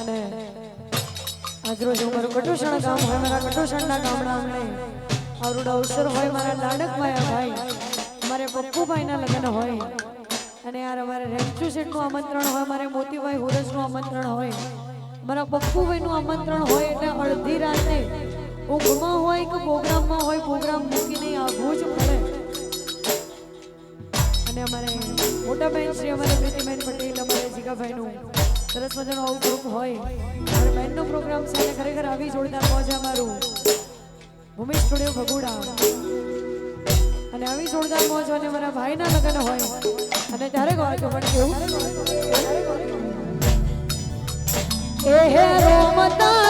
અને આજરોજ અમારું કટુષણ ગામ હોય, મારા કટુષણના ગામડા અમને આવરૂડ અવસર હોય, મારા લાડકભાઈ ભાઈ મારે પપ્પુભાઈના લગ્ન હોય. અને યાર અમારે રેમચુ આમંત્રણ હોય, મારે મોતીભાઈ હુરજનું આમંત્રણ હોય. મારા પપ્પુભાઈનું આમંત્રણ હોય એટલે અડધી રાતે ઊંઘમાં હોય કે પ્રોગ્રામમાં હોય, પ્રોગ્રામ મૂકીને આવવું જ પડે અને અમારે મોટા બહેન શ્રી અમારે પ્રીતિબેન પટેલ, અમારે જીગાભાઈનું સરસ મજાનો આવું ગ્રુપ હોય. મારે બેન્ડનો પ્રોગ્રામ છે અને ખરેખર આવી જોડીદાર મોજ અમારું. ભૂમિ સ્ટુડિયો ભગુડા. અને આવી જોડદાર મોજ અને મારા ભાઈના લગ્ન હોય. અને ત્યારે ગવાય તો પણ કેવું? એ હે રોમતા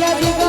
la.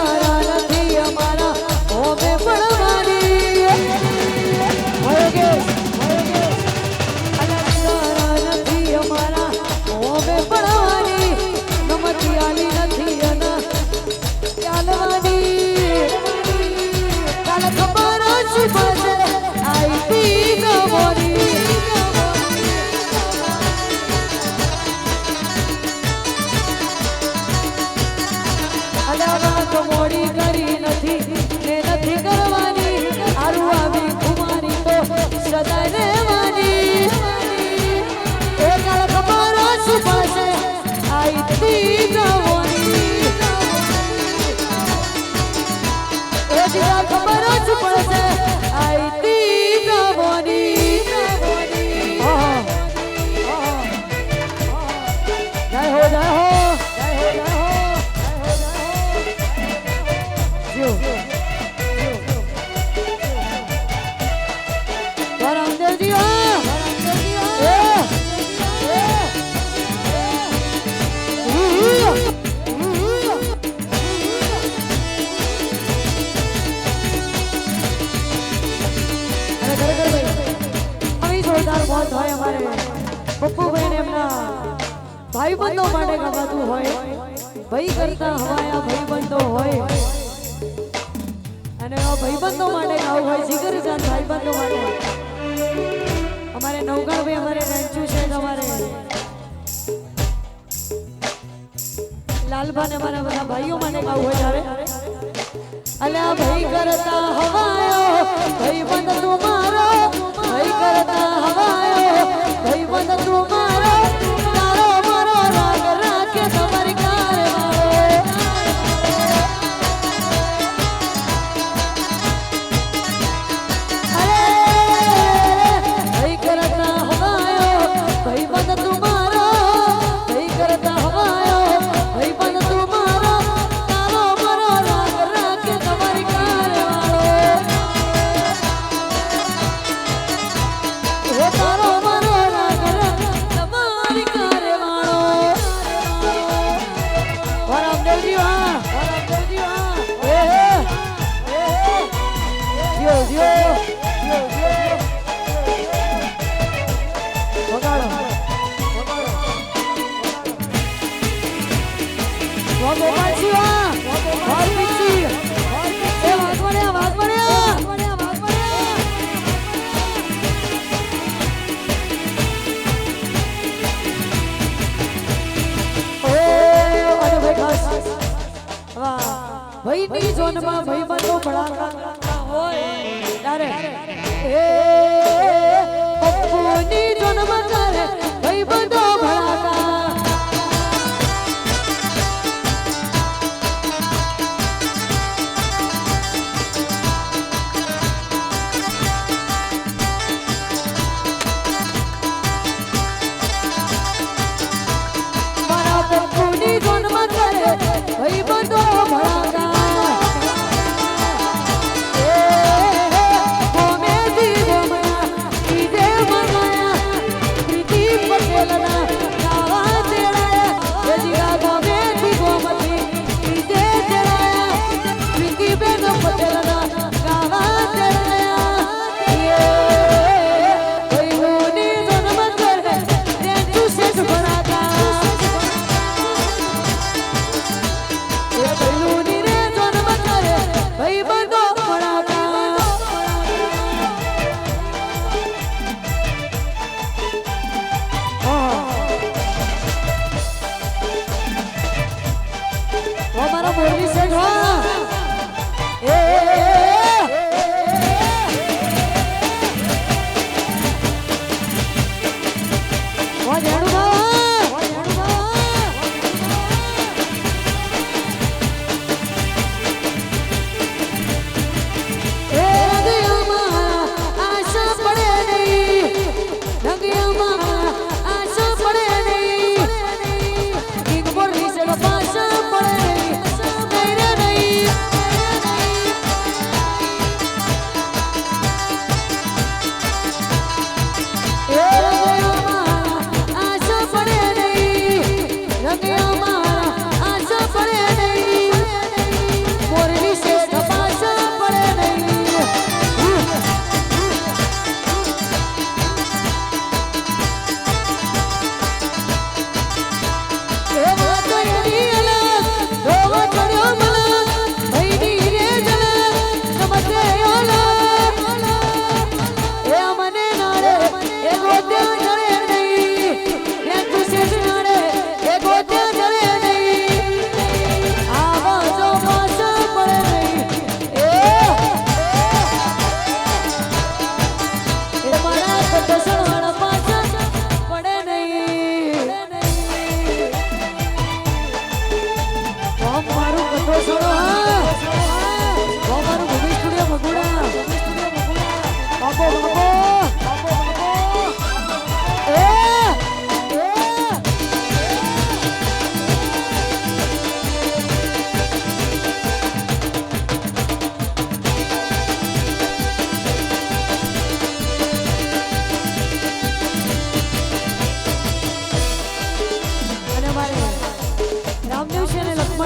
ભાઈ કરતા હવાયા ભાઈબંધો હોય. અને ભાઈબંધો માટે ગાવું હોય, જીગરજાન ભાઈબંધો માટે. અમારે નવગણ ભાઈ અમારે વહેંચ્યું છે તમારે. લાલભા ને મારા બધા ભાઈઓ માટે ગાવું હોય ત્યારે અલ્યા ભાઈ કરતા હવાયો ભાઈ ભઈની જોનમાં ભઈ બનો ભળાકા હોય તારે? એ પપ્પુની જોનમાં તારે ભઈ બધો বলো না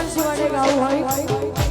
સવારે ગાવું હોય